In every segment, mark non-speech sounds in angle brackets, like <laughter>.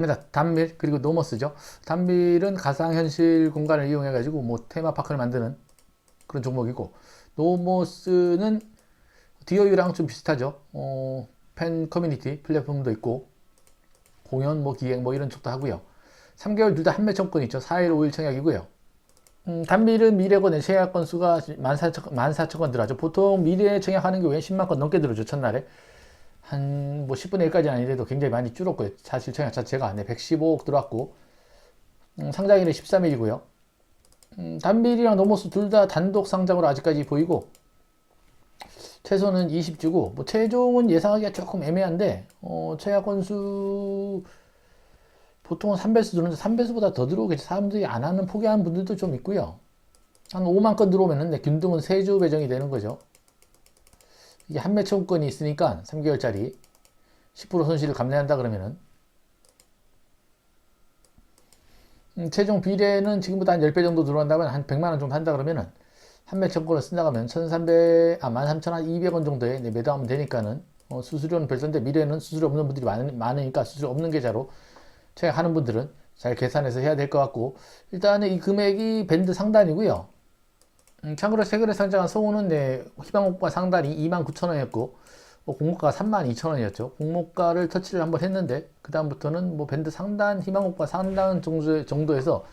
입니다. 단밀 그리고 노머스죠. 단밀은 가상현실 공간을 이용해 가지고 뭐 테마파크를 만드는 그런 종목이고 노머스는 디어유랑 좀 비슷하죠. 어, 팬 커뮤니티 플랫폼도 있고 공연 뭐 기획 뭐 이런 쪽도 하고요. 3개월 둘 다 한매 청권 있죠. 4일 5일 청약이고요. 음, 단밀은 미래권의 청약 건수가 14,000, 14,000건 들어가죠. 보통 미래 청약하는 경우에 10만 건 넘게 들어오죠. 첫날에. 한 뭐 10분의 1까지 아니래도 굉장히 많이 줄었고요. 사실 청약 자체가 네, 115억 들어왔고 음, 상장일은 13일이고요. 음, 단밀이랑 노모스 둘 다 단독 상장으로 아직까지 보이고 최소는 20주고 뭐 최종은 예상하기가 조금 애매한데 어, 청약 건수 보통은 3배수 들어오는데 3배수보다 더 들어오겠지. 사람들이 안 하는 포기하는 분들도 좀 있고요. 한 5만 건 들어오면은 네, 균등은 3주 배정이 되는 거죠. 이게 한매 채권이 있으니까 3개월짜리 10% 손실을 감내한다 그러면은 음, 최종 비례는 지금보다 한 10배 정도 들어간다면 한 100만 원 정도 한다 그러면은 한매 채권을 쓴다 그러면 1,300, 아, 13,200원 정도에 네, 매도하면 되니까는 어, 수수료는 별도인데 미래는 수수료 없는 분들이 많, 많으니까 수수료 없는 계좌로 청약하는 분들은 잘 계산해서 해야 될 것 같고 일단은 이 금액이 밴드 상단이고요. 음, 참고로 최근에 상장한 성우는 네, 희망호가 상단이 29,000원이었고 뭐 공모가가 32,000원이었죠. 공모가를 터치를 한번 했는데 그 다음부터는 뭐 밴드 상단, 희망호가 상단 정도, 정도 에서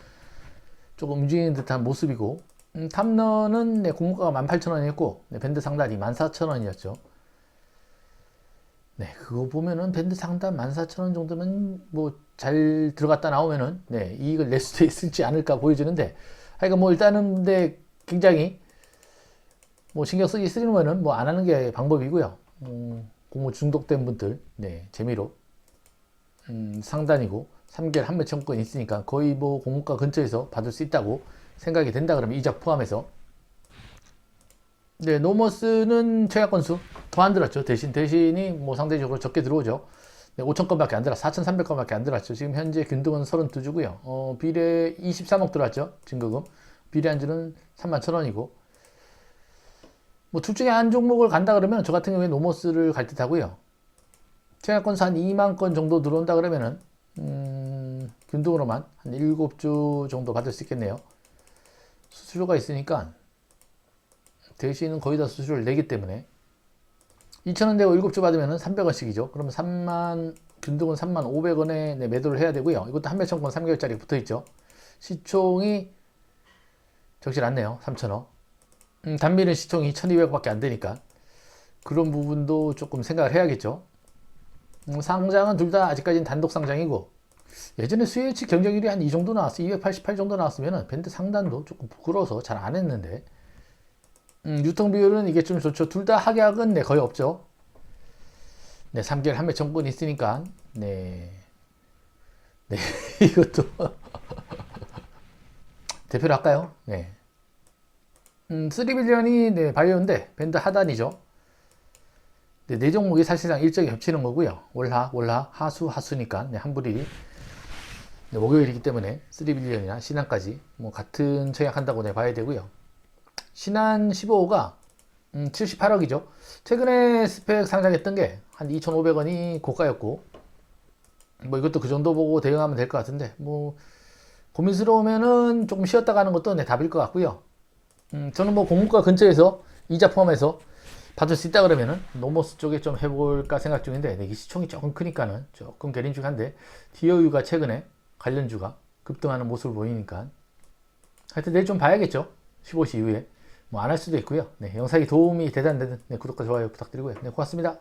조금 움직이는 듯한 모습이고 음, 탐너는 네, 공모가가 18,000원이었고 네, 밴드 상단이 14,000원이었죠. 네, 그거 보면은 밴드 상단 14,000원 정도면 뭐 잘 들어갔다 나오면은 네, 이익을 낼 수도 있을지 않을까 보여지는데 하여간 뭐 일단은 근데 굉장히 뭐 신경 쓰기 싫으면은 뭐 안 하는 게 방법이고요. 음, 공모 중독된 분들 네, 재미로 음, 상단이고 3개월 한매 청권이 있으니까 거의 뭐 공모가 근처에서 받을 수 있다고 생각이 된다 그러면 이자 포함해서 네, 노머스는 최악 건수 더 안 들었죠. 대신 대신이 뭐 상대적으로 적게 들어오죠. 네, 5천 건밖에 안 들어, 4,300건밖에 안 들어왔죠. 지금 현재 균등은 32주고요. 어, 비례 23억 들어왔죠. 증거금. 비례 안주는 3만 천 원이고. 뭐 둘 중에 한 종목을 간다 그러면 저 같은 경우에 노머스를 갈 듯 하고요. 최악 건수 한 2만 건 정도 들어온다 그러면은 음, 균등으로만 한 7주 정도 받을 수 있겠네요. 수수료가 있으니까 대신은 거의 다 수수료를 내기 때문에 2,000원 내고 7주 받으면 300원씩이죠. 그러면 3만, 균등은 3만 500원에 매도를 해야 되고요. 이것도 한매청권 3개월짜리 붙어 있죠. 시총이 적질 않네요. 3,000원. 음, 단밀은 시총이 1,200원밖에 안 되니까. 그런 부분도 조금 생각을 해야겠죠. 음, 상장은 둘 다 아직까지는 단독 상장이고, 예전에 수혜치 경쟁률이 한 이 정도 나왔어. 288 정도 나왔으면 밴드 상단도 조금 부끄러워서 잘 안 했는데, 음, 유통 비율은 이게 좀 좋죠. 둘 다 하계약은 네, 거의 없죠. 네, 3개월 한매 정권이 있으니까, 네. 네, <laughs> 이것도. <laughs> 대표로 할까요? 네. 음, 3빌리언이 네, 바이오인데, 밴드 하단이죠. 네, 네 종목이 사실상 일정이 겹치는 거고요. 월하, 월하, 하수, 하수니까, 네, 한불이. 네, 목요일이기 때문에 3빌리언이나 신한까지 뭐 같은 청약한다고 네, 봐야 되고요. 신한 15호가 음, 78억이죠. 최근에 스펙 상장했던 게 한 2,500원이 고가였고 뭐 이것도 그 정도 보고 대응하면 될 것 같은데 뭐 고민스러우면은 조금 쉬었다 가는 것도 네, 답일 것 같고요. 음, 저는 뭐 공모가 근처에서 이자 포함해서 받을 수 있다 그러면은 노모스 쪽에 좀 해볼까 생각 중인데 네, 이 시총이 조금 크니까는 조금 게림직한데 디어유가 최근에 관련주가 급등하는 모습을 보이니까 하여튼 내일 좀 봐야겠죠. 15시 이후에 뭐 안 할 수도 있고요. 네, 영상이 도움이 되다는 네, 구독과 좋아요 부탁드리고요. 네, 고맙습니다.